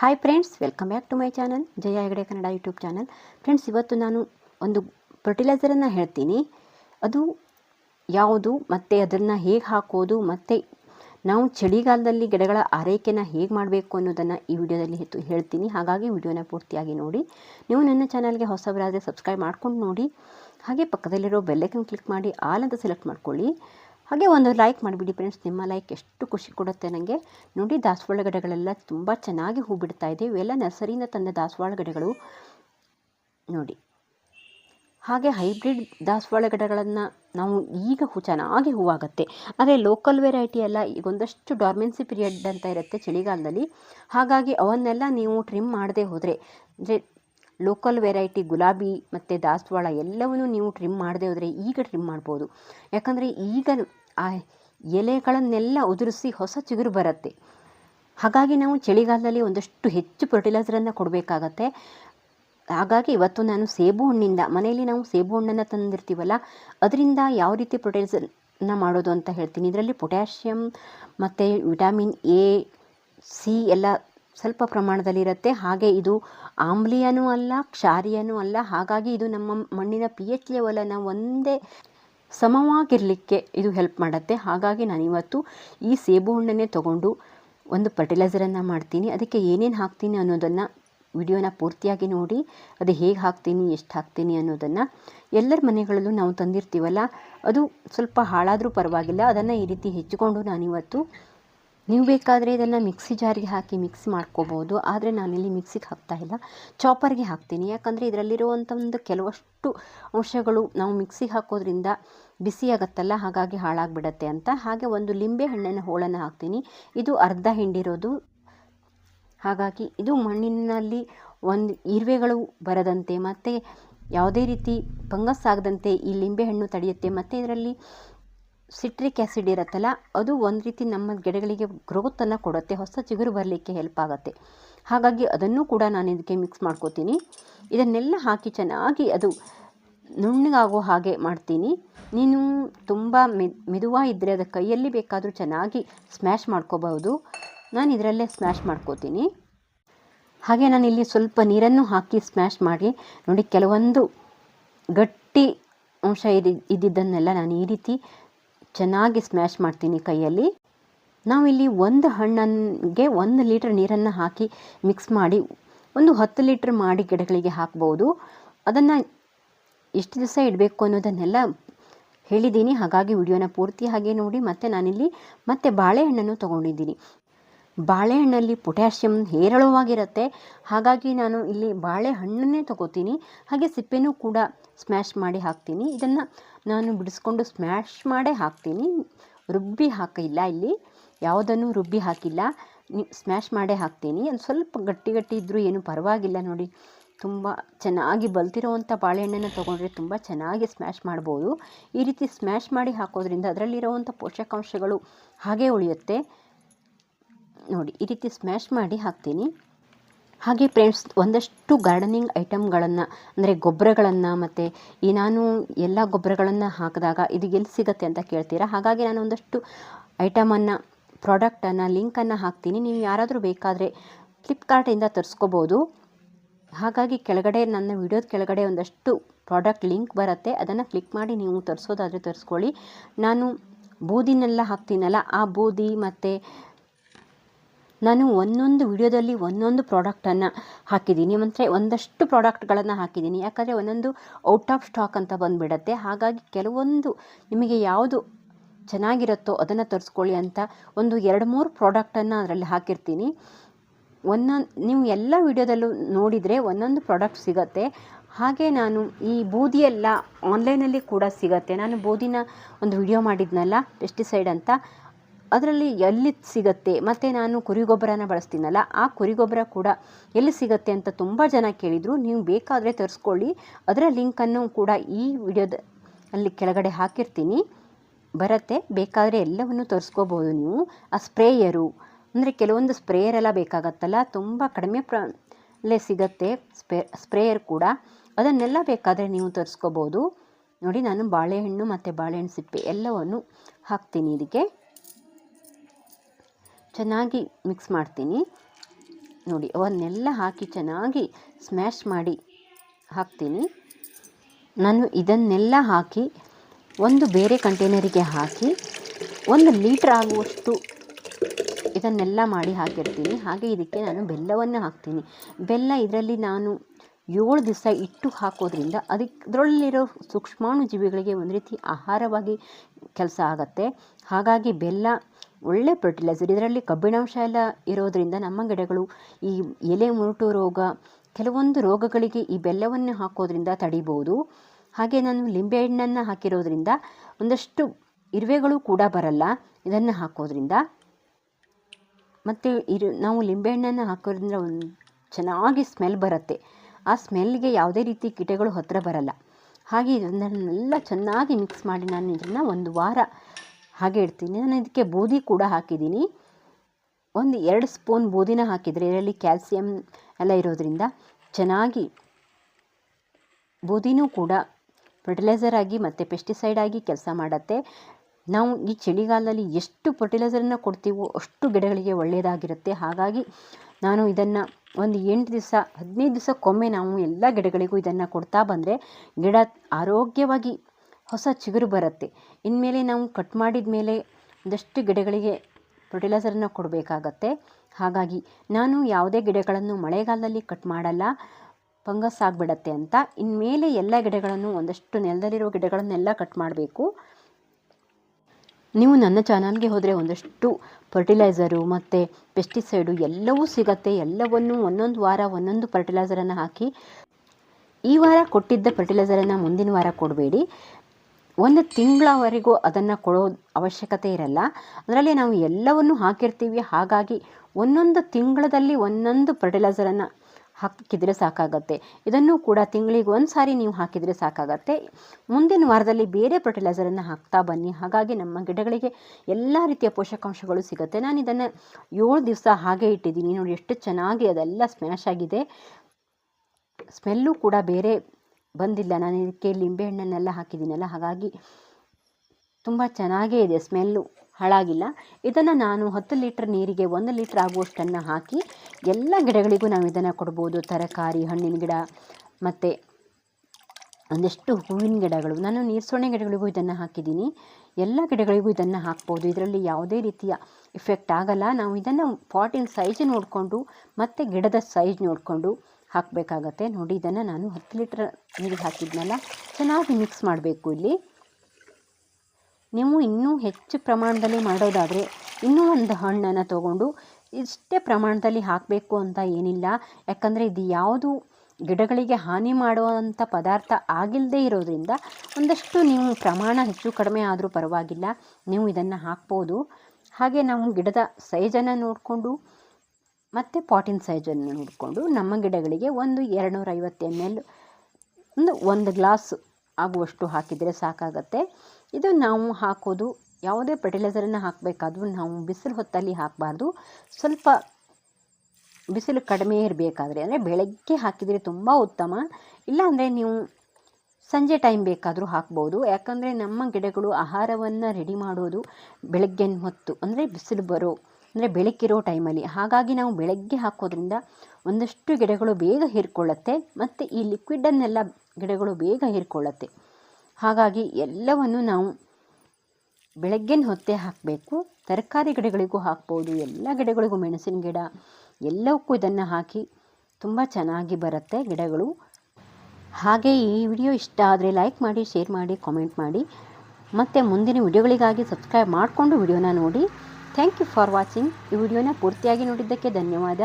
Hi friends welcome back to my channel Jaya Hegde Kannada YouTube channel friends ಇವತ್ತು ನಾನು ಒಂದು ಫರ್ಟಿಲೈಸರನ್ನು ಹೇಳ್ತೀನಿ. ಅದು ಯಾವುದು, ಮತ್ತು ಅದನ್ನು ಹೇಗೆ ಹಾಕೋದು, ಮತ್ತು ನಾವು ಚಳಿಗಾಲದಲ್ಲಿ ಗಿಡಗಳ ಆರೈಕೆನ ಹೇಗೆ ಮಾಡಬೇಕು ಅನ್ನೋದನ್ನು ಈ ವಿಡಿಯೋದಲ್ಲಿ ಹೆಚ್ಚು ಹೇಳ್ತೀನಿ. ಹಾಗಾಗಿ ವಿಡಿಯೋನ ಪೂರ್ತಿಯಾಗಿ ನೋಡಿ. ನೀವು ನನ್ನ ಚಾನಲ್ಗೆ ಹೊಸಬರಾದರೆ ಸಬ್ಸ್ಕ್ರೈಬ್ ಮಾಡ್ಕೊಂಡು ನೋಡಿ. ಹಾಗೆ ಪಕ್ಕದಲ್ಲಿರೋ ಬೆಲ್ಲೈಕನ್ ಕ್ಲಿಕ್ ಮಾಡಿ, ಆಲ್ ಅಂತ ಸೆಲೆಕ್ಟ್ ಮಾಡ್ಕೊಳ್ಳಿ. ಹಾಗೆ ಒಂದು ಲೈಕ್ ಮಾಡಿಬಿಡಿ ಫ್ರೆಂಡ್ಸ್ ನಿಮ್ಮ ಲೈಕ್ ಎಷ್ಟು ಖುಷಿ ಕೊಡುತ್ತೆ ನನಗೆ ನೋಡಿ, ದಾಸವಾಳ ಗಿಡಗಳೆಲ್ಲ ತುಂಬ ಚೆನ್ನಾಗಿ ಹೂ ಬಿಡ್ತಾ ಇದೆ. ಇವೆಲ್ಲ ನರ್ಸರಿಯಿಂದ ತಂದ ದಾಸವಾಳ ಗಿಡಗಳು. ನೋಡಿ, ಹಾಗೆ ಹೈಬ್ರಿಡ್ ದಾಸವಾಳ ಗಿಡಗಳನ್ನು ನಾವು ಈಗ ಹೂ ಚೆನ್ನಾಗಿ ಹೂವಾಗುತ್ತೆ. ಆದರೆ ಲೋಕಲ್ ವೆರೈಟಿ ಎಲ್ಲ ಈಗ ಒಂದಷ್ಟು ಡಾರ್ಮೆನ್ಸಿ ಪೀರಿಯಡ್ ಅಂತ ಇರುತ್ತೆ ಚಳಿಗಾಲದಲ್ಲಿ. ಹಾಗಾಗಿ ಅವನ್ನೆಲ್ಲ ನೀವು ಟ್ರಿಮ್ ಮಾಡದೆ ಹೋದರೆ, ಅಂದರೆ ಲೋಕಲ್ ವೆರೈಟಿ ಗುಲಾಬಿ ಮತ್ತು ದಾಸವಾಳ ಎಲ್ಲವನ್ನೂ ನೀವು ಟ್ರಿಮ್ ಮಾಡದೆ ಹೋದರೆ ಈಗ ಟ್ರಿಮ್ ಮಾಡ್ಬೋದು. ಯಾಕಂದರೆ ಈಗ ಆ ಎಲೆಗಳನ್ನೆಲ್ಲ ಉದುರಿಸಿ ಹೊಸ ಚಿಗುರು ಬರುತ್ತೆ. ಹಾಗಾಗಿ ನಾವು ಚಳಿಗಾಲದಲ್ಲಿ ಒಂದಷ್ಟು ಹೆಚ್ಚು ಫರ್ಟಿಲೈಸರನ್ನು ಕೊಡಬೇಕಾಗತ್ತೆ. ಹಾಗಾಗಿ ಇವತ್ತು ನಾನು ಸೇಬು ಹಣ್ಣಿಂದ, ಮನೆಯಲ್ಲಿ ನಾವು ಸೇಬು ಹಣ್ಣನ್ನು ತಂದಿರ್ತೀವಲ್ಲ, ಅದರಿಂದ ಯಾವ ರೀತಿ ಫರ್ಟಿಲೈಸರ್ನ ಮಾಡೋದು ಅಂತ ಹೇಳ್ತೀನಿ. ಇದರಲ್ಲಿ ಪೊಟ್ಯಾಷಿಯಮ್ ಮತ್ತು ವಿಟಮಿನ್ ಎ ಸಿ ಎಲ್ಲ ಸ್ವಲ್ಪ ಪ್ರಮಾಣದಲ್ಲಿರುತ್ತೆ. ಹಾಗೆ ಇದು ಆಮ್ಲೀಯನೂ ಅಲ್ಲ, ಕ್ಷಾರಿಯನೂ ಅಲ್ಲ. ಹಾಗಾಗಿ ಇದು ನಮ್ಮ ಮಣ್ಣಿನ ಪಿ ಎಚ್ ಲೆವೆಲನ್ನು ಒಂದೇ ಸಮವಾಗಿರಲಿಕ್ಕೆ ಇದು ಹೆಲ್ಪ್ ಮಾಡುತ್ತೆ. ಹಾಗಾಗಿ ನಾನು ಇವತ್ತು ಈ ಸೇಬು ಹಣ್ಣನ್ನೇ ತೊಗೊಂಡು ಒಂದು ಫರ್ಟಿಲೈಸರನ್ನು ಮಾಡ್ತೀನಿ. ಅದಕ್ಕೆ ಏನೇನು ಹಾಕ್ತೀನಿ ಅನ್ನೋದನ್ನು ವಿಡಿಯೋನ ಪೂರ್ತಿಯಾಗಿ ನೋಡಿ, ಅದು ಹೇಗೆ ಹಾಕ್ತೀನಿ, ಎಷ್ಟು ಹಾಕ್ತೀನಿ ಅನ್ನೋದನ್ನು ಎಲ್ಲರ ಮನೆಗಳಲ್ಲೂ ನಾವು ತಂದಿರ್ತೀವಲ್ಲ, ಅದು ಸ್ವಲ್ಪ ಹಾಳಾದರೂ ಪರವಾಗಿಲ್ಲ. ಅದನ್ನು ಈ ರೀತಿ ಹೆಚ್ಚಿಕೊಂಡು ನಾನಿವತ್ತು ನೀವು ಬೇಕಾದರೆ ಇದನ್ನು ಮಿಕ್ಸಿ ಜಾರಿಗೆ ಹಾಕಿ ಮಿಕ್ಸ್ ಮಾಡ್ಕೋಬೋದು. ಆದರೆ ನಾನಿಲ್ಲಿ ಮಿಕ್ಸಿಗೆ ಹಾಕ್ತಾ ಇಲ್ಲ. ಚಾಪರ್ಗೆ ಹಾಕ್ತೀನಿ. ಯಾಕಂದರೆ ಇದರಲ್ಲಿರುವಂಥ ಒಂದು ಕೆಲವಷ್ಟು ಅಂಶಗಳು ನಾವು ಮಿಕ್ಸಿಗೆ ಹಾಕೋದ್ರಿಂದ ಬಿಸಿ ಆಗುತ್ತಲ್ಲ, ಹಾಗಾಗಿ ಹಾಳಾಗಿಬಿಡತ್ತೆ ಅಂತ. ಹಾಗೆ ಒಂದು ಲಿಂಬೆ ಹಣ್ಣಿನ ಹೋಳನ್ನು ಹಾಕ್ತೀನಿ. ಇದು ಅರ್ಧ ಹಿಂಡಿರೋದು. ಹಾಗಾಗಿ ಇದು ಮಣ್ಣಿನಲ್ಲಿ ಒಂದು ಇರುವೆಗಳು ಬರದಂತೆ, ಮತ್ತು ಯಾವುದೇ ರೀತಿ ಫಂಗಸ್ ಆಗದಂತೆ ಈ ಲಿಂಬೆಹಣ್ಣು ತಡೆಯುತ್ತೆ. ಮತ್ತು ಇದರಲ್ಲಿ ಸಿಟ್ರಿಕ್ ಆ್ಯಸಿಡ್ ಇರುತ್ತಲ್ಲ, ಅದು ಒಂದು ರೀತಿ ನಮ್ಮ ಗಿಡಗಳಿಗೆ ಗ್ರೋತನ್ನು ಕೊಡುತ್ತೆ, ಹೊಸ ಚಿಗುರು ಬರಲಿಕ್ಕೆ ಹೆಲ್ಪ್ ಆಗುತ್ತೆ. ಹಾಗಾಗಿ ಅದನ್ನು ಕೂಡ ನಾನು ಇದಕ್ಕೆ ಮಿಕ್ಸ್ ಮಾಡ್ಕೋತೀನಿ. ಇದನ್ನೆಲ್ಲ ಹಾಕಿ ಚೆನ್ನಾಗಿ ಅದು ನುಣ್ಣಗಾಗೋ ಹಾಗೆ ಮಾಡ್ತೀನಿ. ನೀನು ತುಂಬ ಮೆ ಮೆದುವಾಗಿ ಇದ್ದರೆ ಅದು ಕೈಯಲ್ಲಿ ಬೇಕಾದರೂ ಚೆನ್ನಾಗಿ ಸ್ಮ್ಯಾಶ್ ಮಾಡ್ಕೋಬಹುದು. ನಾನು ಇದರಲ್ಲೇ ಸ್ಮ್ಯಾಶ್ ಮಾಡ್ಕೋತೀನಿ. ಹಾಗೆ ನಾನು ಇಲ್ಲಿ ಸ್ವಲ್ಪ ನೀರನ್ನು ಹಾಕಿ ಸ್ಮ್ಯಾಶ್ ಮಾಡಿ, ನೋಡಿ ಕೆಲವೊಂದು ಗಟ್ಟಿ ಅಂಶ ಇದ್ದಿ ಇದ್ದಿದ್ದನ್ನೆಲ್ಲ ನಾನು ಈ ರೀತಿ ಚೆನ್ನಾಗಿ ಸ್ಮ್ಯಾಶ್ ಮಾಡ್ತೀನಿ ಕೈಯಲ್ಲಿ. ನಾವಿಲ್ಲಿ ಒಂದು ಹಣ್ಣಿಗೆ ಒಂದು ಲೀಟ್ರ್ ನೀರನ್ನು ಹಾಕಿ ಮಿಕ್ಸ್ ಮಾಡಿ ಒಂದು ಹತ್ತು ಲೀಟ್ರ್ ಮಾಡಿ ಗಿಡಗಳಿಗೆ ಹಾಕ್ಬೋದು. ಅದನ್ನು ಎಷ್ಟು ದಿವಸ ಇಡಬೇಕು ಅನ್ನೋದನ್ನೆಲ್ಲ ಹೇಳಿದ್ದೀನಿ. ಹಾಗಾಗಿ ವಿಡಿಯೋನ ಪೂರ್ತಿ ಹಾಗೆ ನೋಡಿ ಮತ್ತು ನಾನಿಲ್ಲಿ ಮತ್ತೆ ಬಾಳೆಹಣ್ಣನ್ನು ತೊಗೊಂಡಿದ್ದೀನಿ. ಬಾಳೆಹಣ್ಣಲ್ಲಿ ಪೊಟ್ಯಾಷಿಯಮ್ ಹೇರಳವಾಗಿರುತ್ತೆ. ಹಾಗಾಗಿ ನಾನು ಇಲ್ಲಿ ಬಾಳೆಹಣ್ಣನ್ನೇ ತಗೋತೀನಿ. ಹಾಗೆ ಸಿಪ್ಪೆನೂ ಕೂಡ ಸ್ಮ್ಯಾಶ್ ಮಾಡಿ ಹಾಕ್ತೀನಿ. ಇದನ್ನು ನಾನು ಬಿಡಿಸ್ಕೊಂಡು ಸ್ಮ್ಯಾಶ್ ಮಾಡೇ ಹಾಕ್ತೀನಿ. ರುಬ್ಬಿ ಹಾಕಿಲ್ಲ ಇಲ್ಲಿ. ಯಾವುದನ್ನು ರುಬ್ಬಿ ಹಾಕಿಲ್ಲ. ಸ್ಮ್ಯಾಶ್ ಮಾಡೇ ಹಾಕ್ತೀನಿ. ಅದು ಸ್ವಲ್ಪ ಗಟ್ಟಿ ಗಟ್ಟಿ ಇದ್ದರೂ ಏನು ಪರವಾಗಿಲ್ಲ ನೋಡಿ. ತುಂಬ ಚೆನ್ನಾಗಿ ಬಲ್ತಿರೋವಂಥ ಬಾಳೆಹಣ್ಣನ್ನು ತೊಗೊಂಡ್ರೆ ತುಂಬ ಚೆನ್ನಾಗಿ ಸ್ಮ್ಯಾಶ್ ಮಾಡ್ಬೋದು. ಈ ರೀತಿ ಸ್ಮ್ಯಾಶ್ ಮಾಡಿ ಹಾಕೋದ್ರಿಂದ ಅದರಲ್ಲಿರೋವಂಥ ಪೋಷಕಾಂಶಗಳು ಹಾಗೇ ಉಳಿಯುತ್ತೆ. ನೋಡಿ, ಈ ರೀತಿ ಸ್ಮ್ಯಾಶ್ ಮಾಡಿ ಹಾಕ್ತೀನಿ. ಹಾಗೆ ಫ್ರೆಂಡ್ಸ್ ಒಂದಷ್ಟು ಗಾರ್ಡನಿಂಗ್ ಐಟಮ್ಗಳನ್ನು ಅಂದರೆ ಗೊಬ್ಬರಗಳನ್ನು ಮತ್ತು ಈ ನಾನು ಎಲ್ಲ ಗೊಬ್ಬರಗಳನ್ನು ಹಾಕಿದಾಗ ಇದು ಎಲ್ಲಿ ಸಿಗುತ್ತೆ ಅಂತ ಕೇಳ್ತೀರಾ? ಹಾಗಾಗಿ ನಾನು ಒಂದಷ್ಟು ಐಟಮನ್ನು ಪ್ರಾಡಕ್ಟನ್ನು ಲಿಂಕನ್ನು ಹಾಕ್ತೀನಿ. ನೀವು ಯಾರಾದರೂ ಬೇಕಾದರೆ ಫ್ಲಿಪ್ಕಾರ್ಟಿಂದ ತರಿಸ್ಕೋಬೋದು. ಹಾಗಾಗಿ ಕೆಳಗಡೆ ನನ್ನ ವಿಡಿಯೋದ ಕೆಳಗಡೆ ಒಂದಷ್ಟು ಪ್ರಾಡಕ್ಟ್ ಲಿಂಕ್ ಬರುತ್ತೆ. ಅದನ್ನು ಕ್ಲಿಕ್ ಮಾಡಿ ನೀವು ತರಿಸೋದಾದರೆ ತರಿಸ್ಕೊಳ್ಳಿ. ನಾನು ಬೂದಿನೆಲ್ಲ ಹಾಕ್ತೀನಲ್ಲ, ಆ ಬೂದಿ ಮತ್ತು ನಾನು ಒಂದೊಂದು ವಿಡಿಯೋದಲ್ಲಿ ಒಂದೊಂದು ಪ್ರಾಡಕ್ಟನ್ನು ಹಾಕಿದ್ದೀನಿ. ಮತ್ತು ಒಂದಷ್ಟು ಪ್ರಾಡಕ್ಟ್ಗಳನ್ನು ಹಾಕಿದ್ದೀನಿ. ಯಾಕಂದರೆ ಒಂದೊಂದು ಔಟ್ ಆಫ್ ಸ್ಟಾಕ್ ಅಂತ ಬಂದುಬಿಡತ್ತೆ. ಹಾಗಾಗಿ ಕೆಲವೊಂದು ನಿಮಗೆ ಯಾವುದು ಚೆನ್ನಾಗಿರುತ್ತೋ ಅದನ್ನು ತರಿಸ್ಕೊಳ್ಳಿ ಅಂತ ಒಂದು ಎರಡು ಮೂರು ಪ್ರಾಡಕ್ಟನ್ನು ಅದರಲ್ಲಿ ಹಾಕಿರ್ತೀನಿ. ಒಂದೊಂದು ನೀವು ಎಲ್ಲ ವಿಡಿಯೋದಲ್ಲೂ ನೋಡಿದರೆ ಒಂದೊಂದು ಪ್ರಾಡಕ್ಟ್ ಸಿಗತ್ತೆ. ಹಾಗೆ ನಾನು ಈ ಬೂದಿಯೆಲ್ಲ ಆನ್ಲೈನಲ್ಲಿ ಕೂಡ ಸಿಗತ್ತೆ. ನಾನು ಬೂದಿನ ಒಂದು ವಿಡಿಯೋ ಮಾಡಿದ್ನಲ್ಲ ಪೆಸ್ಟಿಸೈಡ್ ಅಂತ. ಅದರಲ್ಲಿ ಎಲ್ಲಿ ಸಿಗತ್ತೆ? ಮತ್ತು ನಾನು ಕುರಿ ಗೊಬ್ಬರನ ಬಳಸ್ತೀನಲ್ಲ, ಆ ಕುರಿ ಗೊಬ್ಬರ ಕೂಡ ಎಲ್ಲಿ ಸಿಗತ್ತೆ ಅಂತ ತುಂಬ ಜನ ಕೇಳಿದರು. ನೀವು ಬೇಕಾದರೆ ತರಿಸ್ಕೊಳ್ಳಿ. ಅದರ ಲಿಂಕನ್ನು ಕೂಡ ಈ ವಿಡಿಯೋದ ಅಲ್ಲಿ ಕೆಳಗಡೆ ಹಾಕಿರ್ತೀನಿ. ಬರುತ್ತೆ. ಬೇಕಾದರೆ ಎಲ್ಲವನ್ನು ತರಿಸ್ಕೋಬೋದು ನೀವು. ಆ ಸ್ಪ್ರೇಯರು, ಅಂದರೆ ಕೆಲವೊಂದು ಸ್ಪ್ರೇಯರ್ ಎಲ್ಲ ಬೇಕಾಗತ್ತಲ್ಲ, ತುಂಬ ಕಡಿಮೆ ಪ್ರಲ್ಲೇ ಸಿಗತ್ತೆ ಸ್ಪ್ರೇ, ಸ್ಪ್ರೇಯರ್ ಕೂಡ. ಅದನ್ನೆಲ್ಲ ಬೇಕಾದರೆ ನೀವು ತರಿಸ್ಕೋಬೋದು. ನೋಡಿ, ನಾನು ಬಾಳೆಹಣ್ಣು ಮತ್ತು ಬಾಳೆಹಣ್ಣು ಸಿಪ್ಪೆ ಎಲ್ಲವನ್ನು ಹಾಕ್ತೀನಿ ಇದಕ್ಕೆ. ಚೆನ್ನಾಗಿ ಮಿಕ್ಸ್ ಮಾಡ್ತೀನಿ. ನೋಡಿ, ಅವನ್ನೆಲ್ಲ ಹಾಕಿ ಚೆನ್ನಾಗಿ ಸ್ಮ್ಯಾಶ್ ಮಾಡಿ ಹಾಕ್ತೀನಿ. ನಾನು ಇದನ್ನೆಲ್ಲ ಹಾಕಿ ಒಂದು ಬೇರೆ ಕಂಟೈನರಿಗೆ ಹಾಕಿ ಒಂದು ಲೀಟ್ರ್ ಆಗುವಷ್ಟು ಇದನ್ನೆಲ್ಲ ಮಾಡಿ ಹಾಕಿರ್ತೀನಿ. ಹಾಗೆ ಇದಕ್ಕೆ ನಾನು ಬೆಲ್ಲವನ್ನು ಹಾಕ್ತೀನಿ. ಬೆಲ್ಲ ಇದರಲ್ಲಿ ನಾನು ಏಳು ದಿವಸ ಇಟ್ಟು ಹಾಕೋದ್ರಿಂದ ಅದಕ್ಕೆ ಅದರಲ್ಲಿರೋ ಸೂಕ್ಷ್ಮಾಣು ಜೀವಿಗಳಿಗೆ ಒಂದು ರೀತಿ ಆಹಾರವಾಗಿ ಕೆಲಸ ಆಗುತ್ತೆ. ಹಾಗಾಗಿ ಬೆಲ್ಲ ಒಳ್ಳೆ ಫರ್ಟಿಲೈಸರ್ ಇದರಲ್ಲಿ ಕಬ್ಬಿಣಾಂಶ ಎಲ್ಲ ಇರೋದರಿಂದ ನಮ್ಮ ಗಿಡಗಳು ಈ ಎಲೆ ಮುರುಟು ರೋಗ, ಕೆಲವೊಂದು ರೋಗಗಳಿಗೆ ಈ ಬೆಲ್ಲವನ್ನು ಹಾಕೋದ್ರಿಂದ ತಡಿಬೋದು. ಹಾಗೆ ನಾನು ಲಿಂಬೆಹಣ್ಣನ್ನು ಹಾಕಿರೋದ್ರಿಂದ ಒಂದಷ್ಟು ಇರುವೆಗಳು ಕೂಡ ಬರಲ್ಲ, ಇದನ್ನು ಹಾಕೋದ್ರಿಂದ. ಮತ್ತು ಇರು, ನಾವು ಲಿಂಬೆಹಣ್ಣನ್ನು ಹಾಕೋದ್ರಿಂದ ಒಂದು ಚೆನ್ನಾಗಿ ಸ್ಮೆಲ್ ಬರುತ್ತೆ. ಆ ಸ್ಮೆಲ್ಗೆ ಯಾವುದೇ ರೀತಿ ಕೀಟಗಳು ಹತ್ತಿರ ಬರಲ್ಲ. ಹಾಗೆ ಇದನ್ನೆಲ್ಲ ಚೆನ್ನಾಗಿ ಮಿಕ್ಸ್ ಮಾಡಿ ನಾನು ಇದನ್ನು ಒಂದು ವಾರ ಹಾಗೆ ಇಡ್ತೀನಿ. ನಾನು ಇದಕ್ಕೆ ಬೂದಿ ಕೂಡ ಹಾಕಿದ್ದೀನಿ. ಒಂದು ಎರಡು ಸ್ಪೂನ್ ಬೂದಿನ ಹಾಕಿದರೆ ಇದರಲ್ಲಿ ಕ್ಯಾಲ್ಸಿಯಂ ಎಲ್ಲ ಇರೋದರಿಂದ ಚೆನ್ನಾಗಿ ಬೂದಿನೂ ಕೂಡ ಫರ್ಟಿಲೈಸರ್ ಆಗಿ ಮತ್ತು ಪೆಸ್ಟಿಸೈಡ್ ಆಗಿ ಕೆಲಸ ಮಾಡುತ್ತೆ. ನಾವು ಈ ಚಳಿಗಾಲದಲ್ಲಿ ಎಷ್ಟು ಫರ್ಟಿಲೈಸರನ್ನು ಕೊಡ್ತೀವೋ ಅಷ್ಟು ಗಿಡಗಳಿಗೆ ಒಳ್ಳೆಯದಾಗಿರುತ್ತೆ ಹಾಗಾಗಿ ನಾನು ಇದನ್ನು ಒಂದು ಎಂಟು ದಿವಸ, ಹದಿನೈದು ದಿವಸಕ್ಕೊಮ್ಮೆ ನಾವು ಎಲ್ಲ ಗಿಡಗಳಿಗೂ ಇದನ್ನು ಕೊಡ್ತಾ ಬಂದರೆ ಗಿಡ ಆರೋಗ್ಯವಾಗಿ ಹೊಸ ಚಿಗುರು ಬರುತ್ತೆ. ಇನ್ಮೇಲೆ ನಾವು ಕಟ್ ಮಾಡಿದ ಮೇಲೆ ಒಂದಷ್ಟು ಗಿಡಗಳಿಗೆ ಫರ್ಟಿಲೈಸರನ್ನು ಕೊಡಬೇಕಾಗತ್ತೆ. ಹಾಗಾಗಿ ನಾನು ಯಾವುದೇ ಗಿಡಗಳನ್ನು ಮಳೆಗಾಲದಲ್ಲಿ ಕಟ್ ಮಾಡಲ್ಲ ಫಂಗಸ್ ಆಗಿಬಿಡತ್ತೆ ಅಂತ. ಇನ್ಮೇಲೆ ಎಲ್ಲ ಗಿಡಗಳನ್ನು, ಒಂದಷ್ಟು ನೆಲದಲ್ಲಿರೋ ಗಿಡಗಳನ್ನೆಲ್ಲ ಕಟ್ ಮಾಡಬೇಕು. ನೀವು ನನ್ನ ಚಾನಲ್ಗೆ ಹೋದರೆ ಒಂದಷ್ಟು ಫರ್ಟಿಲೈಸರು ಮತ್ತು ಪೆಸ್ಟಿಸೈಡು ಎಲ್ಲವೂ ಸಿಗತ್ತೆ. ಎಲ್ಲವನ್ನು ಒಂದೊಂದು ವಾರ ಒಂದೊಂದು ಫರ್ಟಿಲೈಸರನ್ನು ಹಾಕಿ ಈ ವಾರ ಕೊಟ್ಟಿದ್ದ ಫರ್ಟಿಲೈಸರನ್ನು ಮುಂದಿನ ವಾರ ಕೊಡಬೇಡಿ. ಒಂದು ತಿಂಗಳವರೆಗೂ ಅದನ್ನು ಕೊಡೋ ಅವಶ್ಯಕತೆ ಇರಲ್ಲ. ಅದರಲ್ಲಿ ನಾವು ಎಲ್ಲವನ್ನು ಹಾಕಿರ್ತೀವಿ. ಹಾಗಾಗಿ ಒಂದೊಂದು ತಿಂಗಳಲ್ಲಿ ಒಂದೊಂದು ಫರ್ಟಿಲೈಸರನ್ನು ಹಾಕಿದರೆ ಸಾಕಾಗತ್ತೆ. ಇದನ್ನು ಕೂಡ ತಿಂಗಳಿಗೆ ಒಂದು ಸಾರಿ ನೀವು ಹಾಕಿದರೆ ಸಾಕಾಗತ್ತೆ. ಮುಂದಿನ ವಾರದಲ್ಲಿ ಬೇರೆ ಫರ್ಟಿಲೈಸರನ್ನು ಹಾಕ್ತಾ ಬನ್ನಿ. ಹಾಗಾಗಿ ನಮ್ಮ ಗಿಡಗಳಿಗೆ ಎಲ್ಲ ರೀತಿಯ ಪೋಷಕಾಂಶಗಳು ಸಿಗುತ್ತೆ. ನಾನು ಇದನ್ನು ಏಳು ದಿವಸ ಹಾಗೆ ಇಟ್ಟಿದ್ದೀನಿ. ನೋಡಿ ಎಷ್ಟು ಚೆನ್ನಾಗಿ ಅದೆಲ್ಲ ಸ್ಮ್ಯಾಶ್ ಆಗಿದೆ. ಸ್ಮೆಲ್ಲು ಕೂಡ ಬೇರೆ ಬಂದಿಲ್ಲ. ನಾನು ಇದಕ್ಕೆ ಲಿಂಬೆಹಣ್ಣನ್ನೆಲ್ಲ ಹಾಕಿದ್ದೀನಲ್ಲ, ಹಾಗಾಗಿ ತುಂಬ ಚೆನ್ನಾಗೇ ಇದೆ, ಸ್ಮೆಲ್ಲು ಹಾಳಾಗಿಲ್ಲ. ಇದನ್ನು ನಾನು ಹತ್ತು ಲೀಟ್ರ್ ನೀರಿಗೆ ಒಂದು ಲೀಟ್ರ್ ಆಗುವಷ್ಟನ್ನು ಹಾಕಿ ಎಲ್ಲ ಗಿಡಗಳಿಗೂ ನಾವು ಇದನ್ನು ಕೊಡ್ಬೋದು. ತರಕಾರಿ, ಹಣ್ಣಿನ ಗಿಡ ಮತ್ತು ಒಂದಷ್ಟು ಹೂವಿನ ಗಿಡಗಳು. ನಾನು ನೀರು ಸೊಣ್ಣೆ ಗಿಡಗಳಿಗೂ ಇದನ್ನು ಹಾಕಿದ್ದೀನಿ. ಎಲ್ಲ ಗಿಡಗಳಿಗೂ ಇದನ್ನು ಹಾಕ್ಬೋದು. ಇದರಲ್ಲಿ ಯಾವುದೇ ರೀತಿಯ ಇಫೆಕ್ಟ್ ಆಗಲ್ಲ. ನಾವು ಇದನ್ನು ಪಾಟಿನ ಸೈಜ್ ನೋಡಿಕೊಂಡು ಮತ್ತು ಗಿಡದ ಸೈಜ್ ನೋಡಿಕೊಂಡು ಹಾಕಬೇಕಾಗತ್ತೆ. ನೋಡಿ, ಇದನ್ನು ನಾನು ಹತ್ತು ಲೀಟ್ರ್ ನೀರಿಗೆ ಹಾಕಿದ್ನಲ್ಲ, ಚೆನ್ನಾಗಿ ಮಿಕ್ಸ್ ಮಾಡಬೇಕು ಇಲ್ಲಿ. ನೀವು ಇನ್ನೂ ಹೆಚ್ಚು ಪ್ರಮಾಣದಲ್ಲಿ ಮಾಡೋದಾದರೆ, ಇನ್ನೂ ಒಂದು ಹಣ್ಣನ್ನು ತಗೊಂಡು ಇಷ್ಟೇ ಪ್ರಮಾಣದಲ್ಲಿ ಹಾಕಬೇಕು ಅಂತ ಏನಿಲ್ಲ. ಯಾಕಂದರೆ ಇದು ಯಾವುದು ಗಿಡಗಳಿಗೆ ಹಾನಿ ಮಾಡುವಂಥ ಪದಾರ್ಥ ಆಗಿಲ್ಲದೆ ಇರೋದ್ರಿಂದ ಒಂದಷ್ಟು ನೀವು ಪ್ರಮಾಣ ಹೆಚ್ಚು ಕಡಿಮೆ ಆದರೂ ಪರವಾಗಿಲ್ಲ, ನೀವು ಇದನ್ನು ಹಾಕ್ಬೋದು. ಹಾಗೆ ನಾವು ಗಿಡದ ಸೈಜನ್ನು ನೋಡಿಕೊಂಡು ಮತ್ತು ಪಾಟಿನ ಸೈಜನ್ನು ನೋಡಿಕೊಂಡು ನಮ್ಮ ಗಿಡಗಳಿಗೆ ಒಂದು ಎರಡುನೂರೈವತ್ತು ಎಂ ಎಲ್ ಒಂದು ಒಂದು ಗ್ಲಾಸ್ ಆಗುವಷ್ಟು ಹಾಕಿದರೆ ಸಾಕಾಗತ್ತೆ. ಇದು ನಾವು ಹಾಕೋದು, ಯಾವುದೇ ಫರ್ಟಿಲೈಸರನ್ನು ಹಾಕಬೇಕಾದ್ರೂ ನಾವು ಬಿಸಿಲು ಹೊತ್ತಲ್ಲಿ ಹಾಕಬಾರ್ದು. ಸ್ವಲ್ಪ ಬಿಸಿಲು ಕಡಿಮೆ ಇರಬೇಕಾದ್ರೆ, ಅಂದರೆ ಬೆಳಗ್ಗೆ ಹಾಕಿದರೆ ತುಂಬ ಉತ್ತಮ. ಇಲ್ಲಾಂದರೆ ನೀವು ಸಂಜೆ ಟೈಮ್ ಬೇಕಾದರೂ ಹಾಕ್ಬೋದು. ಯಾಕಂದರೆ ನಮ್ಮ ಗಿಡಗಳು ಆಹಾರವನ್ನು ರೆಡಿ ಮಾಡೋದು ಬೆಳಗ್ಗೆ ಹೊತ್ತು, ಅಂದರೆ ಬಿಸಿಲು ಬರೋ ಅಂದರೆ ಬೆಳಕಿರೋ ಟೈಮಲ್ಲಿ. ಹಾಗಾಗಿ ನಾವು ಬೆಳಗ್ಗೆ ಹಾಕೋದ್ರಿಂದ ಒಂದಷ್ಟು ಗಿಡಗಳು ಬೇಗ ಹೀರ್ಕೊಳ್ಳುತ್ತೆ ಮತ್ತು ಈ ಲಿಕ್ವಿಡನ್ನೆಲ್ಲ ಗಿಡಗಳು ಬೇಗ ಹೀರ್ಕೊಳ್ಳುತ್ತೆ. ಹಾಗಾಗಿ ಎಲ್ಲವನ್ನು ನಾವು ಬೆಳಗ್ಗಿನ ಹೊತ್ತೆ ಹಾಕಬೇಕು. ತರಕಾರಿ ಗಿಡಗಳಿಗೂ ಹಾಕ್ಬೋದು, ಎಲ್ಲ ಗಿಡಗಳಿಗೂ ಮೆಣಸಿನ ಗಿಡ, ಎಲ್ಲವಕ್ಕೂ ಇದನ್ನು ಹಾಕಿ ತುಂಬ ಚೆನ್ನಾಗಿ ಬರುತ್ತೆ ಗಿಡಗಳು. ಹಾಗೆ ಈ ವಿಡಿಯೋ ಇಷ್ಟ ಆದರೆ ಲೈಕ್ ಮಾಡಿ ಶೇರ್ ಮಾಡಿ ಕಾಮೆಂಟ್ ಮಾಡಿ. ಮತ್ತು ಮುಂದಿನ ವಿಡಿಯೋಗಳಿಗಾಗಿ ಸಬ್ಸ್ಕ್ರೈಬ್ ಮಾಡಿಕೊಂಡು ವಿಡಿಯೋನ ನೋಡಿ. ಥ್ಯಾಂಕ್ ಯು ಫಾರ್ ವಾಚಿಂಗ್ ಈ ವಿಡಿಯೋನ ಪೂರ್ತಿಯಾಗಿ ನೋಡಿದ್ದಕ್ಕೆ ಧನ್ಯವಾದ.